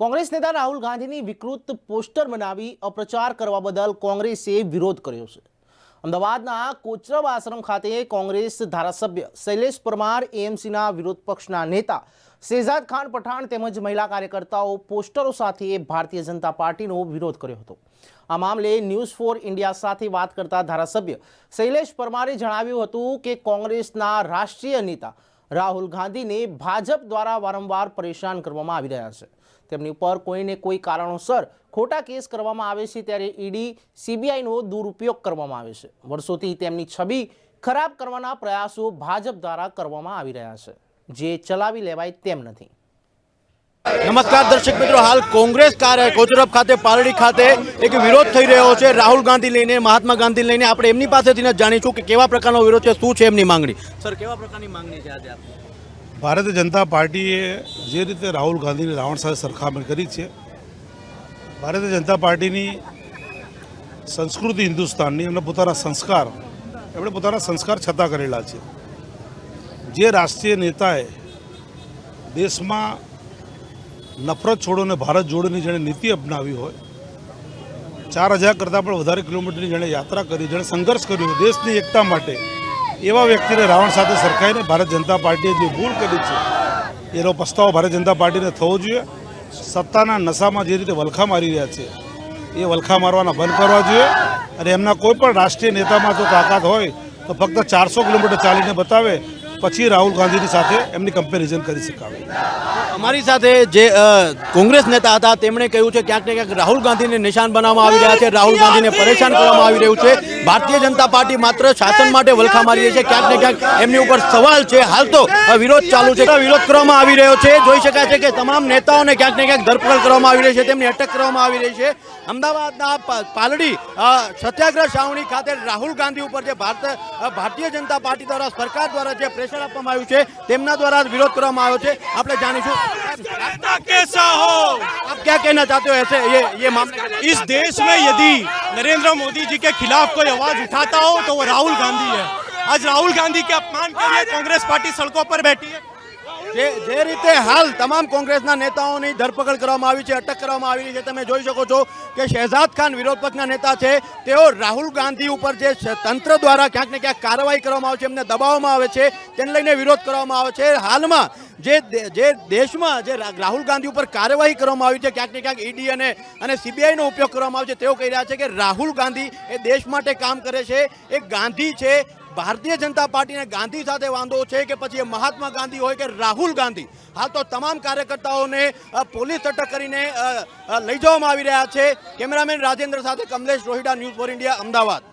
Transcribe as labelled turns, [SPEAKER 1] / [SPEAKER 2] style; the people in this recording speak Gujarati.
[SPEAKER 1] કોંગ્રેસ નેતા રાહુલ ગાંધીની વિકૃત પોસ્ટર બનાવી અપ્રચાર કરવા બદલ કોંગ્રેસે વિરોધ કર્યો છે. અમદાવાદના કોચરબ આશ્રમ ખાતે કોંગ્રેસ ધારાસભ્ય શૈલેષ પરમાર, એએમસીના વિરોધ પક્ષના નેતા શેહજાદ ખાન પઠાણ તેમજ મહિલા કાર્યકર્તાઓ પોસ્ટરો સાથે ભારતીય જનતા પાર્ટીનો વિરોધ કર્યો હતો. આ મામલે ન્યૂઝ ફોર ઇન્ડિયા સાથે વાત કરતા ધારાસભ્ય શૈલેષ પરમારે જણાવ્યું હતું કે કોંગ્રેસના રાષ્ટ્રીય નેતા રાહુલ ગાંધીને ભાજપ દ્વારા વારંવાર પરેશાન કરવામાં આવી રહ્યા છે. તેમની ઉપર કોઈને કોઈ કારણોસર ખોટા કેસ કરવામાં આવે છે ત્યારે ઈડી, સીબીઆઈનો દુરુપયોગ કરવામાં આવે છે. વર્ષોથી તેમની છબી ખરાબ કરવાના પ્રયાસો ભાજપ દ્વારા કરવામાં આવી રહ્યા છે. જે ચલાવી લેવાય તેમ નથી.
[SPEAKER 2] નમસ્કાર દર્શક મિત્રો, હાલ કોંગ્રેસ કાર્ય કોચરબ ખાતે પાલડી ખાતે એક વિરોધ થઈ રહ્યો છે. રાહુલ ગાંધી લઈને, મહાત્મા ગાંધી લઈને આપણે એમની પાસેથી જાણીશું કે કેવા પ્રકારનો વિરોધ છે, શું છે એમની માંગણી? સર, કેવા પ્રકારની માંગણી છે આજે
[SPEAKER 3] ભારતીય જનતા પાર્ટીએ જે રીતે રાહુલ ગાંધીની રાવણ સાથે સરખામણી કરી છે, ભારતીય જનતા પાર્ટીની સંસ્કૃતિ હિન્દુસ્તાનની એમના પોતાના સંસ્કાર, એમણે પોતાના સંસ્કાર છતાં કરેલા છે. જે રાષ્ટ્રીય નેતાએ દેશમાં નફરત છોડોને ભારત જોડોની જેણે નીતિ અપનાવી હોય, ચાર હજાર કરતાં પણ વધારે કિલોમીટરની જેણે યાત્રા કરી, જેણે સંઘર્ષ કર્યો, દેશની એકતા માટે, એવા વ્યક્તિને રાવણ સાથે સરખાઈને ભારત જનતા પાર્ટીએ જે ભૂલ કરી છે, એનો પસ્તાવો ભારતીય જનતા પાર્ટીને થવો જોઈએ. સત્તાના નશામાં જે રીતે વલખા મારી રહ્યા છે, એ વલખા મારવાના બંધ કરવા જોઈએ અને એમના કોઈ પણ રાષ્ટ્રીય નેતામાં જો તાકાત હોય, તો ફક્ત ચારસો કિલોમીટર ચાલીને બતાવે પછી રાહુલ ગાંધીની સાથે એમની કમ્પેરિઝન કરી શકાવે
[SPEAKER 2] અમારી સાથે જે કોંગ્રેસ નેતા હતા, તેમણે કહ્યું છે ક્યાંક ને ક્યાંક રાહુલ ગાંધીને નિશાન બનાવવામાં આવી રહ્યા છે, રાહુલ ગાંધીને પરેશાન કરવામાં આવી રહ્યું છે. ભારતીય જનતા પાર્ટી માત્ર શાસન માટે વલખા મારી છે, ક્યાંક ને ક્યાંક એમની ઉપર સવાલ છે. હાલ તો વિરોધ ચાલુ છે. વિરોધ કરવામાં આવી રહ્યો છે. જોઈ શકાય છે કે તમામ નેતાઓને ક્યાંક ને ક્યાંક ધરપકડ કરવામાં આવી રહી છે, તેમની અટક કરવામાં આવી રહી છે. અમદાવાદના પાલડી સત્યાગ્રહ છાવણી ખાતે રાહુલ ગાંધી ઉપર જે ભારત ભારતીય જનતા પાર્ટી દ્વારા, સરકાર દ્વારા જે પ્રેશર આપવામાં આવ્યું છે તેમના દ્વારા વિરોધ કરવામાં આવ્યો છે આપણે જાણીશું
[SPEAKER 4] कैसा हो
[SPEAKER 2] आप क्या कहना चाहते हो ऐसे ये ये मामले
[SPEAKER 4] इस देश में यदि नरेंद्र मोदी जी के खिलाफ कोई आवाज उठाता हो तो वो राहुल गांधी है आज राहुल गांधी के अपमान के लिए कांग्रेस पार्टी सड़कों पर बैठी है
[SPEAKER 2] જે જે રીતે હાલ તમામ કોંગ્રેસના નેતાઓની ધરપકડ કરવામાં આવી છે, અટક કરવામાં આવી છે, તમે જોઈ શકો છો કે શહેજાદ ખાન વિરોધ પક્ષના નેતા છે, તેઓ રાહુલ ગાંધી ઉપર જે તંત્ર દ્વારા ક્યાંક ને ક્યાંક કાર્યવાહી કરવામાં આવે છે, એમને દબાવવામાં આવે છે, તેને લઈને વિરોધ કરવામાં આવે છે. હાલમાં જે જે દેશમાં જે રાહુલ ગાંધી ઉપર કાર્યવાહી કરવામાં આવી છે, ક્યાંક ને ક્યાંક ઈડી અને અને સીબીઆઈનો ઉપયોગ કરવામાં આવે છે, તેઓ કહી રહ્યા છે કે રાહુલ ગાંધી એ દેશ માટે કામ કરે છે, એ ગાંધી છે ભારતીય જનતા પાર્ટીને ગાંધી સાથે વાંધો છે કે પછી મહાત્મા ગાંધી હોય કે રાહુલ ગાંધી, હાલ તો તમામ કાર્યકર્તાઓને પોલીસ અટક કરીને લઈ જવામાં આવી રહ્યા છે. કેમેરામેન રાજેન્દ્ર સાથે Kamlesh Rohida, news four India, Ahmedabad.